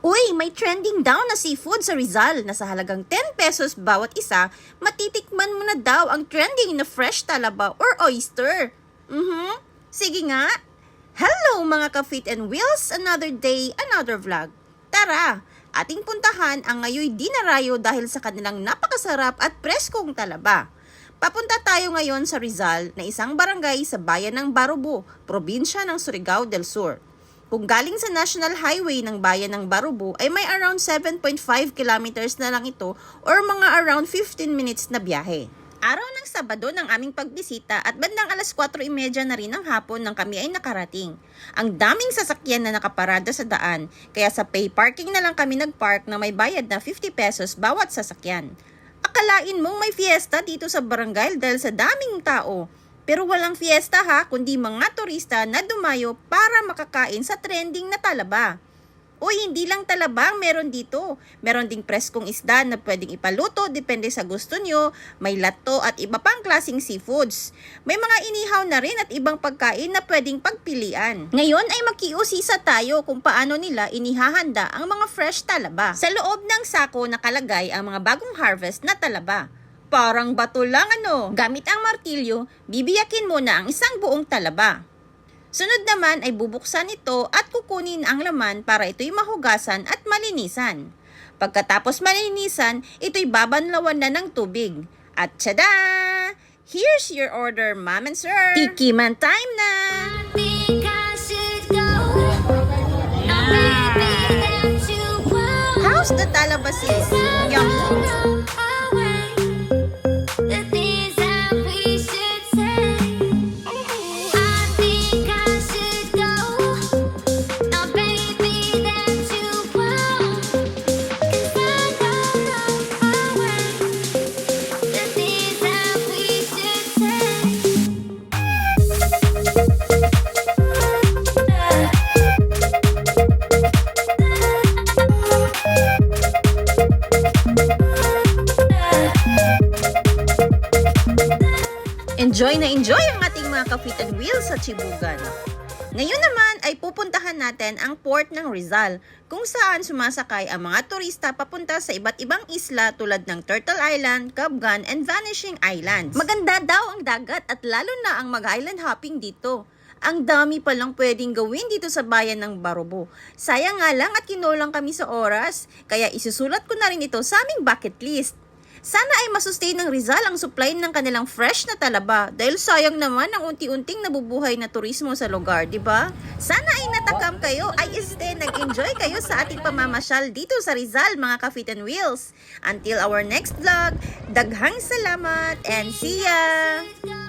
Uy, may trending daw na seafood sa Rizal na sa halagang 10 pesos bawat isa, matitikman mo na daw ang trending na fresh talaba or oyster. Mhm. Sige nga. Hello mga ka-fit and wheels, another day, another vlog. Tara, ating puntahan ang ngayoy dinarayo dahil sa kanilang napakasarap at preskong talaba. Papunta tayo ngayon sa Rizal na isang barangay sa bayan ng Barubo, probinsya ng Surigao del Sur. Kung galing sa National Highway ng bayan ng Barubo ay may around 7.5 kilometers na lang ito or mga around 15 minutes na biyahe. Araw ng Sabado ng aming pagbisita at bandang alas 4.30 na rin ng hapon nang kami ay nakarating. Ang daming sasakyan na nakaparada sa daan, kaya sa pay parking na lang kami nagpark na may bayad na 50 pesos bawat sasakyan. Akalain mong may fiesta dito sa barangay dahil sa daming tao. Pero walang fiesta ha, kundi mga turista na dumayo para makakain sa trending na talaba. Uy, hindi lang talaba ang meron dito. Meron ding preskong isda na pwedeng ipaluto depende sa gusto nyo. May lato at iba pang klasing seafoods. May mga inihaw na rin at ibang pagkain na pwedeng pagpilian. Ngayon ay makiusisa tayo kung paano nila inihahanda ang mga fresh talaba. Sa loob ng sako nakalagay ang mga bagong harvest na talaba. Parang bato lang ano. Gamit ang martilyo, bibiyakin mo na ang isang buong talaba. Sunod naman ay bubuksan ito at kukunin ang laman para ito'y mahugasan at malinisan. Pagkatapos malinisan, ito'y babanlawan na ng tubig. At tada! Here's your order, ma'am and sir! Tikiman time na! think I should go. How's the talabasis? Yummy! Enjoy na enjoy ang ating mga ka-fit and wheels sa Chibugan. Ngayon naman ay pupuntahan natin ang port ng Rizal kung saan sumasakay ang mga turista papunta sa iba't ibang isla tulad ng Turtle Island, Cabgan, and Vanishing Islands. Maganda daw ang dagat at lalo na ang mag-island hopping dito. Ang dami palang pwedeng gawin dito sa bayan ng Barobo. Sayang nga lang at kinulang kami sa oras, kaya isusulat ko na rin ito sa aming bucket list. Sana ay masustain ng Rizal ang supply ng kanilang fresh na talaba dahil sayang naman ang unti-unting nabubuhay na turismo sa lugar, di ba? Sana ay natakam kayo, ay este nag-enjoy kayo sa ating pamamasyal dito sa Rizal mga ka-fit and wheels. Until our next vlog, daghang salamat and see ya!